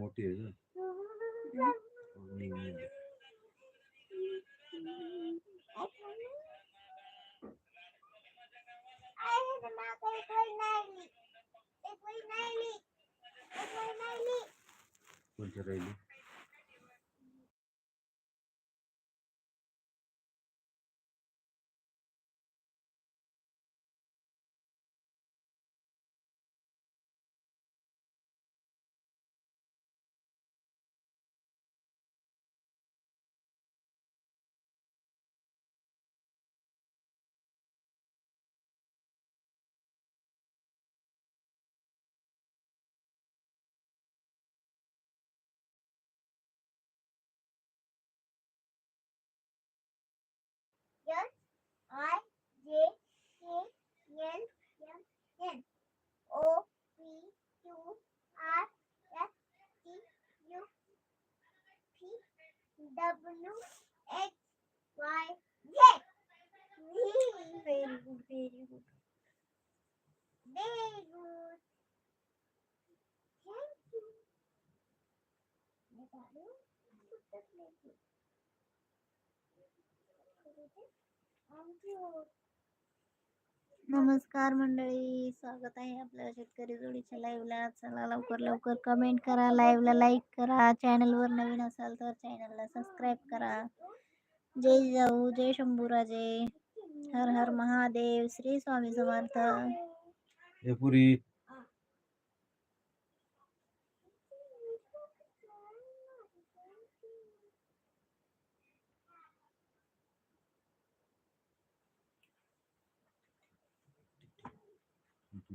मोठी I J K L M N O P Q R S T U P W X Y Z. Very good, very good. Very good. Thank you. Thank you. नमस्कार मंडळी स्वागत आहे आपल्या शेतकरी जोडीच्या लाईव्हला चला लवकर लवकर कमेंट करा लाईव्हला लाईक करा. चॅनलवर नवीन असाल तर चॅनलला सबस्क्राईब करा. जय जाऊ जय शंभूराजे हर हर महादेव श्री स्वामी समर्थ.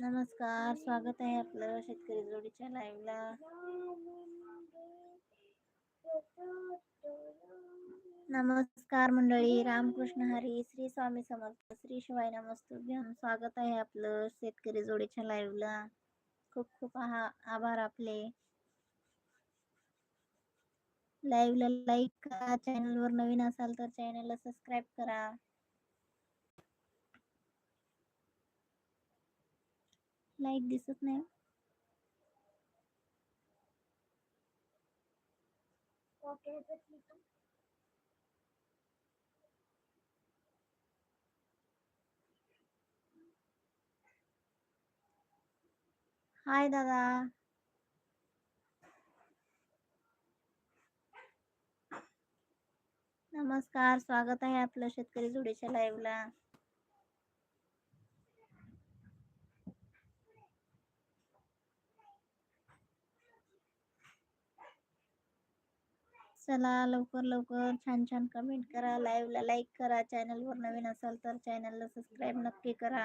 नमस्कार स्वागत आहे आपलं शेतकरी जोडीच्या लाईव्हला. नमस्कार मंडळी रामकृष्ण हरी श्री स्वामी समर्थ श्री शिवाय नमस्तुभ्यम स्वागत आहे आपलं शेतकरी जोडीच्या लाईव्हला. खूप खूप आभार आपले. लाईव्हला लाईक करा चॅनलवर नवीन असाल तर चॅनलला सबस्क्राईब करा. लाईक दिसत नाही. हाय दादा. नमस्कार स्वागत आहे आपलं शेतकरी जोडीच्या लाईव्हला चला लवकर लवकर छान छान कमेंट करा. लाईव्हला लाईक करा. चॅनलवर नवीन असाल तर चॅनलला सबस्क्राईब नक्की करा.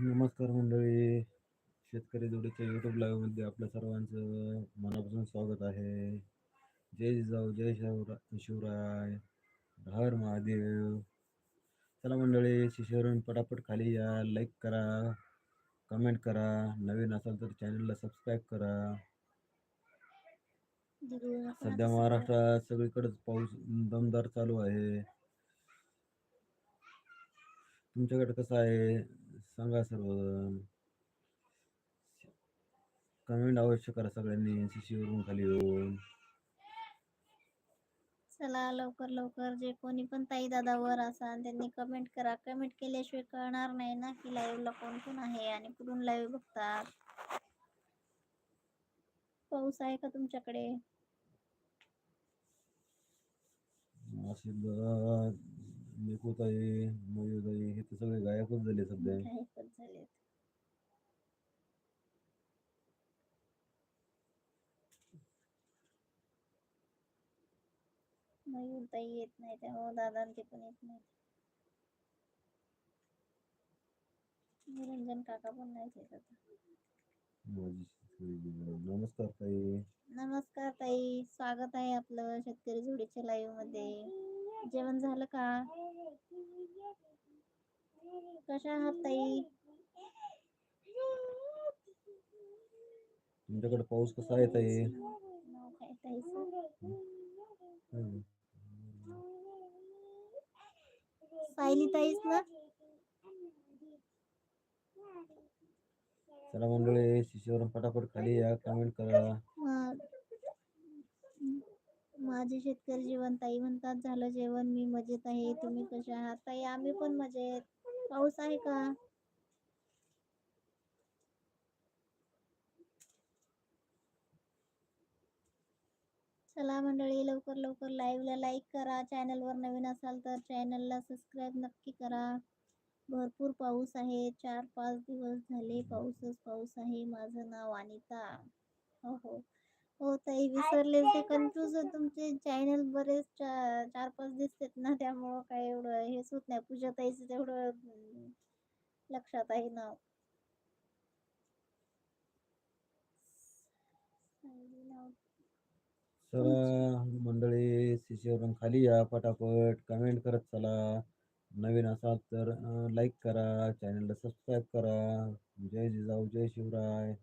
नमस्कार मंडळी. शेतकरी जोडीच्या युट्यूब लाईव्हमध्ये आपल्या सर्वांचं मनापासून स्वागत आहे. जय जिजाऊ जय शिवरा शिवराय. हर महादेव. चला मंडळी शिशेवरून पटापट खाली या. लाईक करा कमेंट करा. नवीन असाल तर चॅनलला सबस्क्राईब करा. सध्या महाराष्ट्रात सगळीकडेच पाऊस दमदार चालू आहे. तुमच्याकडे कसं आहे? सांगा सर्वजण कमेंट अवश्य करा सगळ्यांनी. शिशीवरून खाली येऊन. चला लवकर लवकर जे कोणी पण ताई दादा वर असाल त्यांनी कमेंट करा. कमेंट केल्याशिवाय कळणार नाही ना की लाईव्हला कोण कोण आहे आणि कुठून लाईव्ह बघतात. पाऊस आहे का तुमच्याकडे? आशीर्वाद निकूताई हे तर सगळे गायकच झाले सध्या. ताई येत नाही त्यामुळे दादा ते पण येत नाही निरंजन काका पण नाही येत. नमस्कार ताई नमस्कार ताई स्वागत आहे आपलं शेतकरी जोडीच्या लाईव्हमध्ये जेवण झालं का कशा आहात ताई तुमच्याकडे पाऊस कसा आहे ताई नाव काय ताईचं हम्म. सायली ताईच ना? चला मंडळी शिशीवरून पटापट खाली या कमेंट करा. माझे शेतकरी जीवन ताई म्हणतात झालं जेवण मी मजेत आहे. तुम्ही कशा आहात? ताई आम्ही पण मजेत. पाऊस आहे का? चला मंडळी लवकर लवकर लाईव्हला लाईक करा. चॅनलवर नवीन असाल तर चॅनलला सबस्क्राईब नक्की करा. भरपूर पाऊस आहे. चार पाच दिवस झाले पाऊसच पाऊस आहे. माझं नाव अनिता. हो हो. हो ताई विसरले ते कन्फ्यूज तुमचे चॅनल बरेच चा- चार पाच दिसतात ना त्यामुळं काय एवढं हेच होत नाही. पूजा ताईचं तेवढं लक्षात आहे नाव सायली नाव चला मंडळी शिशीवरून खाली या पटापट कमेंट करत चला. नवीन असाल तर लाईक करा चॅनलला सबस्क्राईब करा. जय जिजाऊ जय शिवराय.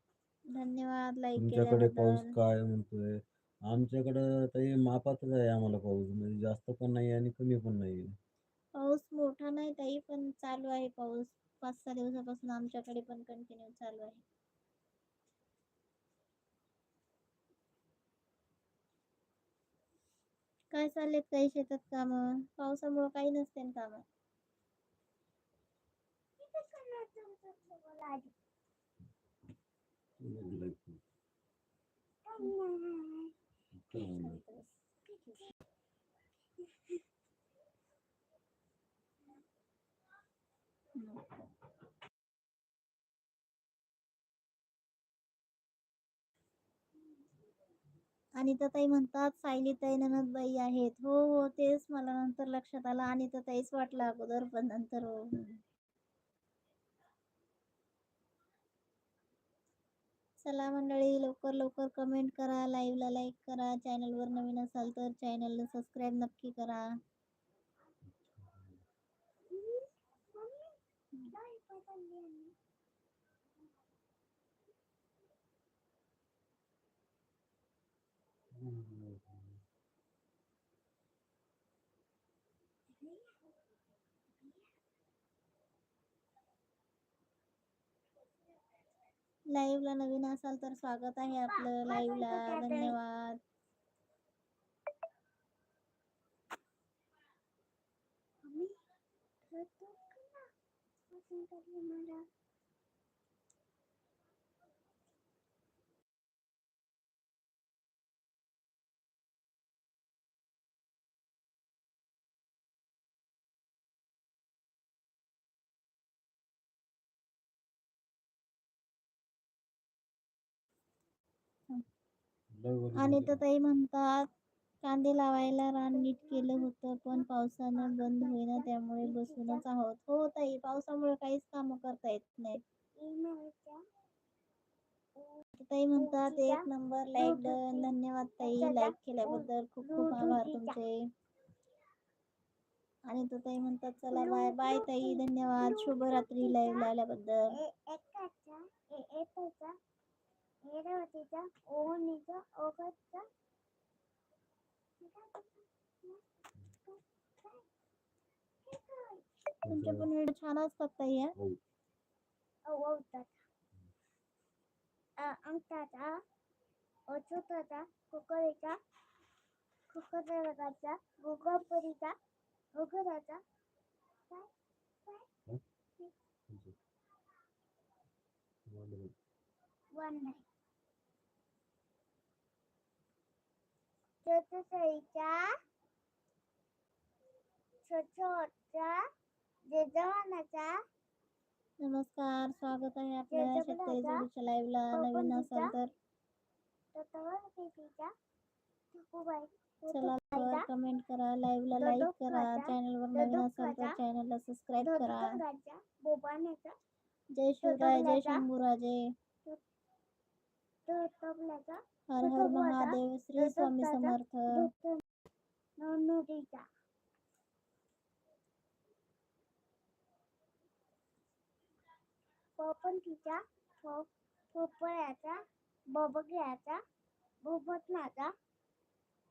धन्यवाद लाईक तुमच्याकडे पाऊस काय म्हणतोय? आमच्याकडं ताई मापातच आहे आम्हाला पाऊस. म्हणजे जास्त पण नाही आणि कमी पण नाही. पाऊस मोठा नाही ताई पण चालू आहे पाऊस. पाच सहा दिवसापासून आमच्याकडे पण कंटिन्यू चालू आहे. काय चाललेत काही शेतात काम? पावसामुळे काही नसते काम. अनिता ताई म्हणतात सायली ताई ननदबाई आहेत. हो हो तेच मला नंतर लक्षात आलं. अनिता ताईच वाटलं अगोदर पण नंतर हो. चला मंडळी लवकर लवकर कमेंट करा लाईव्हला लाईक करा. चॅनलवर नवीन असाल तर चॅनलला सबस्क्राईब नक्की करा. लाईव्हला नवीन असाल तर स्वागत आहे आपलं लाईव्हला धन्यवाद. अनिता ताई म्हणतात कांदे लावायला रान नीट केलं होतं पण पावसानं बंद होईना त्यामुळे बसूनच आहोत. हो ताई पावसामुळे काहीच कामं करता येत नाहीत. ताई म्हणतात एक नंबर लाईक डन. धन्यवाद ताई लाईक केल्याबद्दल खूप खूप आभार तुमचे. आणि तो ताई म्हणतात चला बाय बाय ताई धन्यवाद. शुभरात्री लाईव्ह लावल्याबद्दल. तुमचे तुमचं पण व्हिडिओ छान असतात ताई? हो अंगठाचा अचूताचा कुकरीचा कुकरचा गुगपरीचा गुगराचा. वन नाही नमस्कार स्वागत आहे आपल्या शेतकरी. जोडीच्या लाईव्हला नवीन असाल तर? चला कमेंट करा. लाईव्हला लाईक करा. चॅनलवर नवीन असाल तर चॅनलला सबस्क्राईब करा. जय शिवराय जय शंभूराजे. हर हर महादेव श्री स्वामी समर्थ. नोनुरीचा पोपंतीचा पोपळ्याचा बबग्याचा भूपटनाचा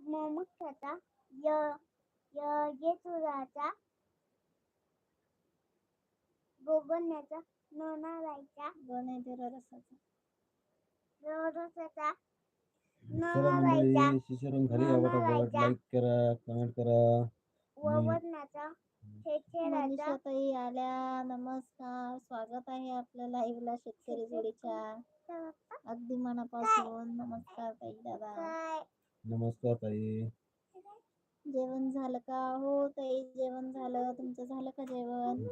मोमुख्याचा येचुराचा गोगण्याचा नोनारायचा गणेश रसाचा चला मंडळी लाईक करा कमेंट करा. मनीषाताई आल्या. नमस्कार. स्वागत आहे आपल्या लाईव्हला शेतकरी जोडीच्या. अगदी मनापासून नमस्कार ताई दादा. नमस्कार ताई. जेवण झालं का? हो ताई जेवण झालं. तुमचं झालं का जेवण?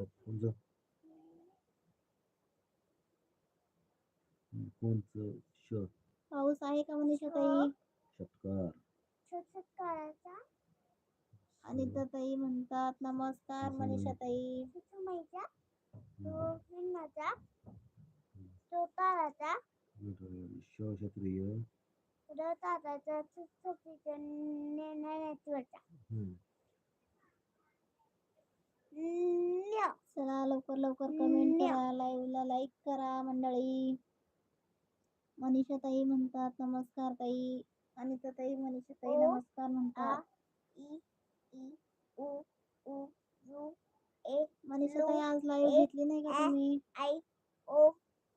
कोणचं? पाऊस आहे का म्हणे ताई? षटकार. अनिता ताई म्हणतात नमस्कार मनीषा ताई. चला लवकर लवकर कमेंट करा लाईव्हला लाईक करा मंडळी. मनीषा ताई म्हणतात नमस्कार ताई. अनिता ताई मनीषा ताई नमस्कार म्हणतात. ई उ उ यू ए मनीषा ताई आज लाईव्ह घेतली नाही का तुम्ही? आई ओ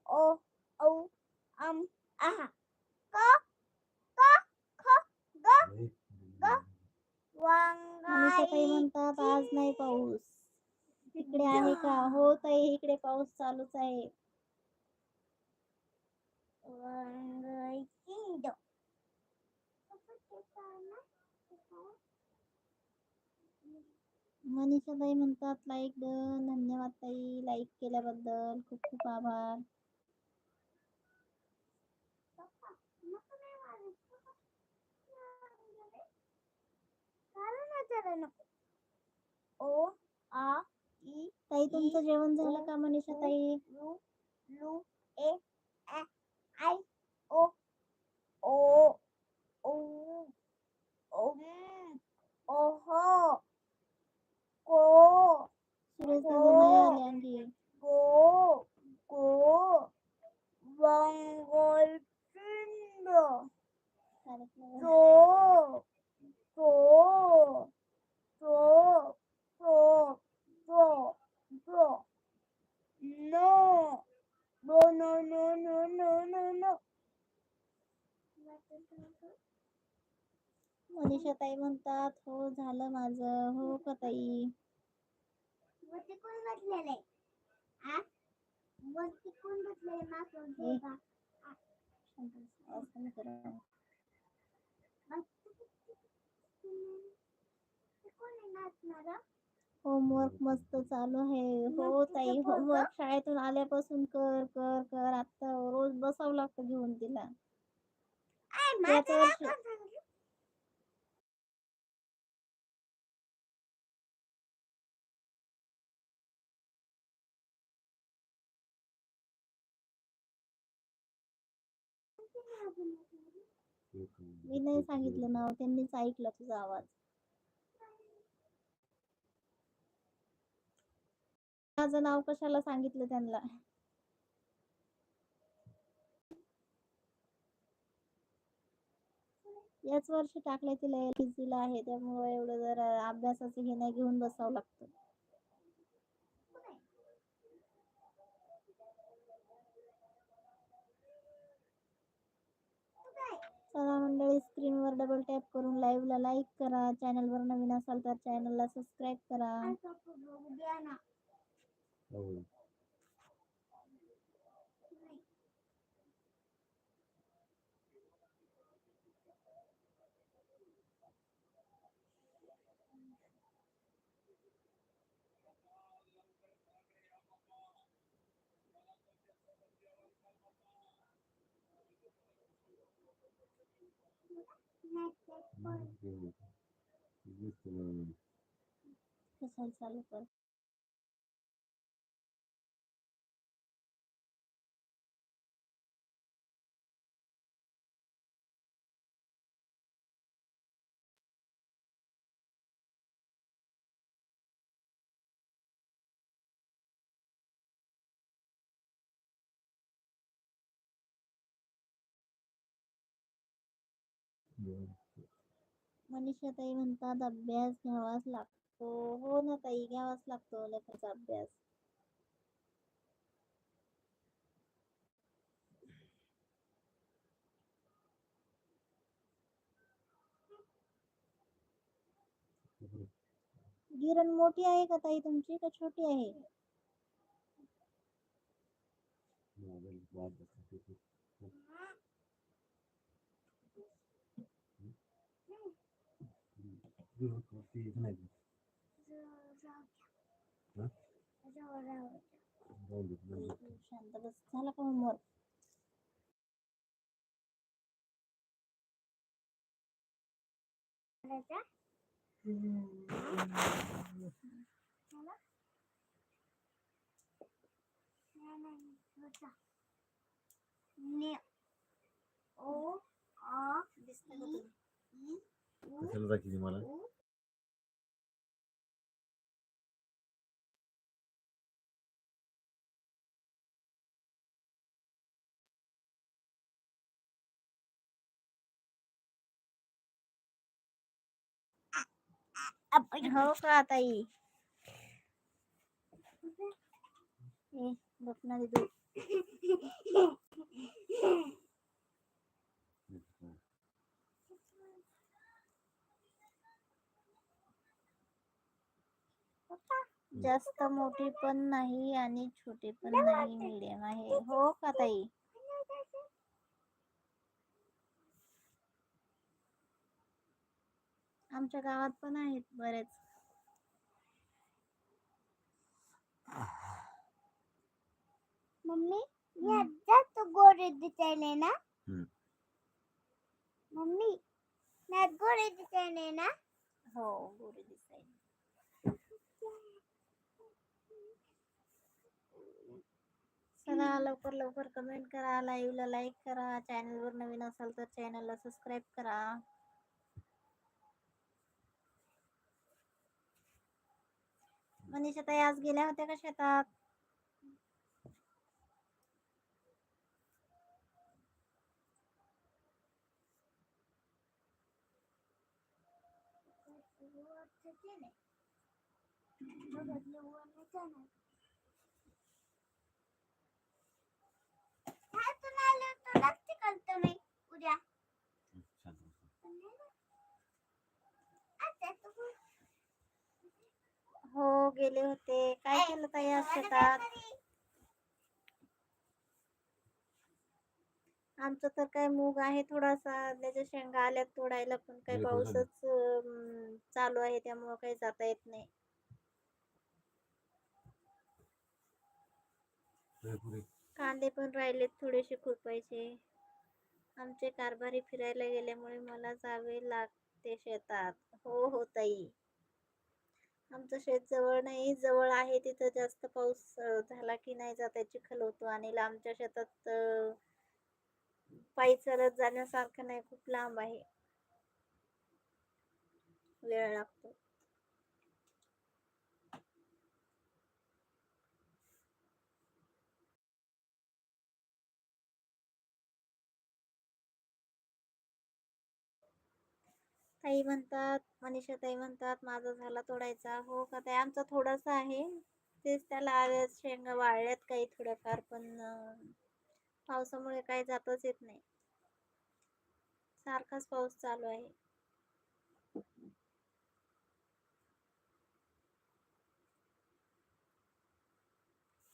ओ औ अम आहा क क ख ग मनीषा ताई म्हणतात आज नाही पाऊस. इकडे आहे का? हो ताई इकडे पाऊस चालूच आहे. मनीषा ताई म्हणतात लाईक डन धन्यवाद ताई लाईक केल्याबद्दल खूप खूप आभार ओ आ ई ताई तुमचं जेवण झालं का मनीषा ताई लू लू ए 아이 오오 오, 음, 어허, 고, 집에서 보내야 되는데. 고, 고, 멍골 찐다. 또, 또, 또, 또, 또, 또, 노. No no no no no no no. Manisha ताई म्हणतात हो झालं माझं. हो का ताई? वरती कोण बसलेले आ वरती कोण बसलेले मागून ए. का आवाज कमी करा. होमवर्क मस्त चालू आहे. हो ताई होमवर्क शाळेतून आल्यापासून कर कर कर. आता रोज बसावं लागतं घेऊन तिला. मी नाही सांगितलं नाव. त्यांनीच ऐकलं तुझा आवाज. माझं नाव कशाला सांगितलं त्यांना? याच वर्षी टाकले तिला एल के आहे त्यामुळे एवढं जरा अभ्यासाचं हे नाही घेऊन बसावं लागतं. चला मंडळी स्क्रीनवर डबल टॅप करून लाईव्हला लाईक करा. चॅनलवर नवीन असाल तर चॅनलला सबस्क्राईब करा. हो हम्म. कशाला चालू कर मनीषा ताई म्हणतात, अभ्यास घ्यावाच लागतो. हो ना ताई, घ्यावाच लागतो लेखाचा अभ्यास. गिरण मोठी आहे का ताई तुमची का छोटी आहे? मोबाईल वाद दाखवते ते. हम्म. ते एक नाही हा? जाऊ दे, जाऊ दे. शांत बस झाला का होमवर्क दिसतं का तुला? कशाला दाखवली मला हो। का ताई ए बघ ना दिदू जास्त मोठी पण नाही आणि छोटी पण नाही मीडियम आहे. हो का ताई आमच्या गावात पण आहेत बरेच. मम्मी याच्यात गोरे दिसायले ना. मम्मी यात गोरे दिसायले ना? हो गोरी दिसायला. चला लवकर लवकर कमेंट करा लाईव्हला लाईक करा चॅनलवर नवीन असाल तर चॅनलला सबस्क्राईब करा. मनीषा ताई आज गेल्या होत्या का शेतात उद्या छान. हो गेले होते. काय केलं ताई आज शेतात आमचं तर काय मूग आहे थोडासा. त्याच्या शेंगा आल्यात तोडायला पण आहे. पाऊसच चालू आहे त्यामुळं काही जाता येत नाही. कांदे पण राहिलेत थोडेसे खुरपायचे. आमचे कारभारी फिरायला गेल्यामुळे मला जावे लागते शेतात. हो हो ताई. आमचं शेत जवळ नाही जवळ आहे तिथं जास्त पाऊस झाला की नाही जाता चिखल होतो आणि लांबच्या शेतात पायी चालत जाण्यासारखं नाही खूप लांब आहे. वेळ लागतो. ताई म्हणतात मनीषा ताई म्हणतात माझा झाला तोडायचा. हो का ताई? आमचा थोडासा आहे. तेच त्याला आल्यात शेंगा वाळल्यात काही थोड्याफार पण पावसामुळे काही जातच येत नाही. सारखाच पाऊस चालू आहे.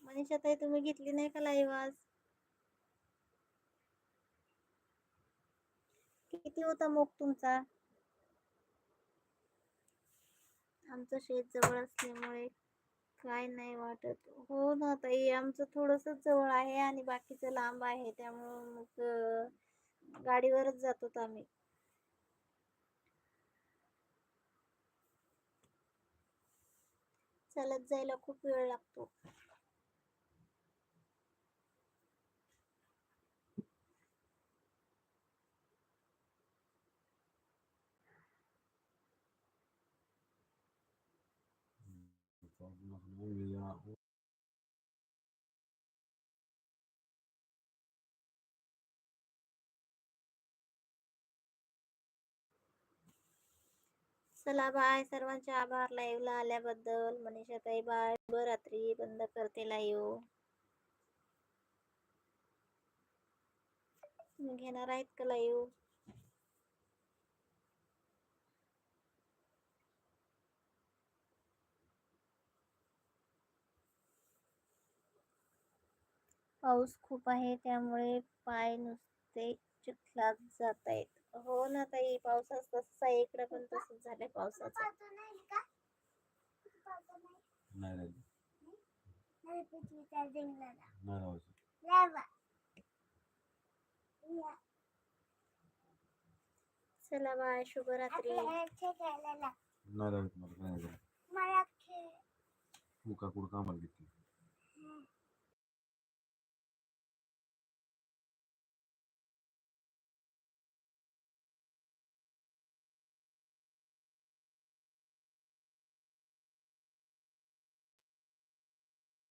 मनीषा ताई तुम्ही घेतली नाही का लाईव्ह आज? किती होता मूग तुमचा? आमचं शेत जवळ असल्यामुळे काय नाही वाटत. हो ना ताई आमचं थोडंसं जवळ आहे आणि बाकीचं लांब आहे त्यामुळं मग गाडीवरच जातो आम्ही. चालत जायला खूप वेळ लागतो. चला बाय. सर्वांचे आभार. लाईव्हला आल्याबद्दल मनीषा ताई बाय. रात्री बंद करते लाईव्ह तुम्ही घेणार आहेत का लाईव्ह पाऊस खूप आहे त्यामुळे पाय नुसते चिखलात जात आहेत. हो ना ताई पावसाच तसंच आहे इकडे पण तसंच झालंय पावसाचं. नाही नाही. नाही लावायचं. चला बाय शुभरात्री. मला नाही